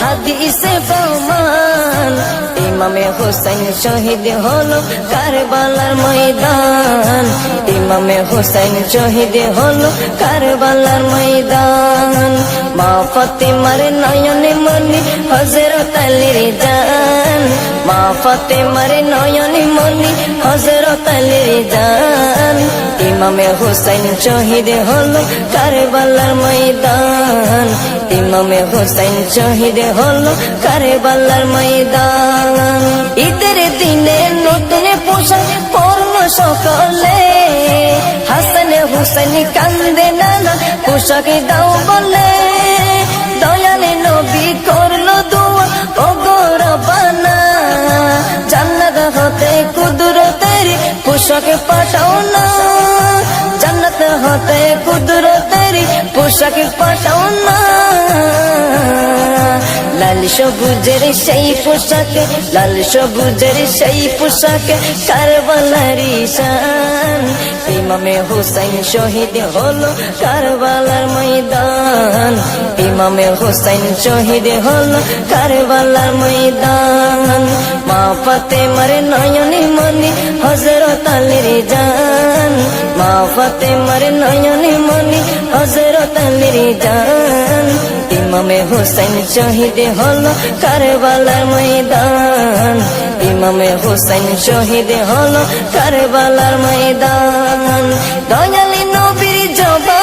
হাদিসে প্রমাণ ইমামে হোসেন শহীদ হলো কারবালার ময়দান। ইমামে হোসেন শহীদ হলো কারবালার ময়দান। মা ফতেমার নয়নে মনি হজরত আলীর জান। মা ফতেমার নয়নে মনি হজরত আলীর জান। ইমামে হোসেন শহীদ হলো কারবালার ময়দান। ইমামে হোসেন শহীদ হলো কারবালার ময়দান। ঈদের দিনে নতুন পোশাক পরল সকলে। হাসান কান্দে নানা পোশাক দাও বলে। দয়ালে নবী করল দোয়া ও গৌরবানা জান্নাত হতে কুদরতের পোশাক পাঠাও না। জান্নাত হতে কুদরতের পোশাক পাঠাও না। লাল সবুজের সেই পোশাকে, লাল সবুজের সেই পোশাকে, কারবালারি শান ইমামে হুসাইন শহীদ হলো কারবালার ময়দান। ইমামে হুসাইন শহীদ হলো কারবালার ময়দান। মা ফাতে মারে নয়নি মনি হজরত আলীর জান। মা ফাতে মারে নয়নি মনি হজরত আলীর জান। ইমামে হোসেন শহীদ হলো কারবালার ময়দান। ইমামে হোসেন শহীদ হলো কারবালার ময়দান। দয়ালি নবীর জবানে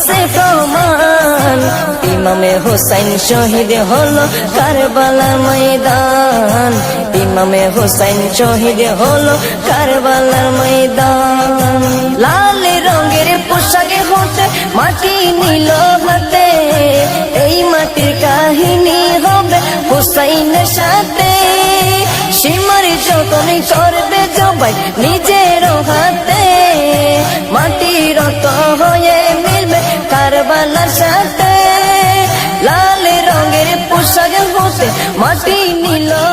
হাদিসে প্রমাণ। ইমামে হোসেন শহীদ হলো কারবালার ময়দান। ইমামে হোসেন শহীদ হলো কারবালার ময়দান। লাল রঙের পোশাকে হতে মাটি নীল হাতে। এই মাটির কাহিনী হবে হুসাইনের সাথে। সীমার যখন করবে জবাই নিজের হাতে। মাটির রত হয়ে মাটি নীল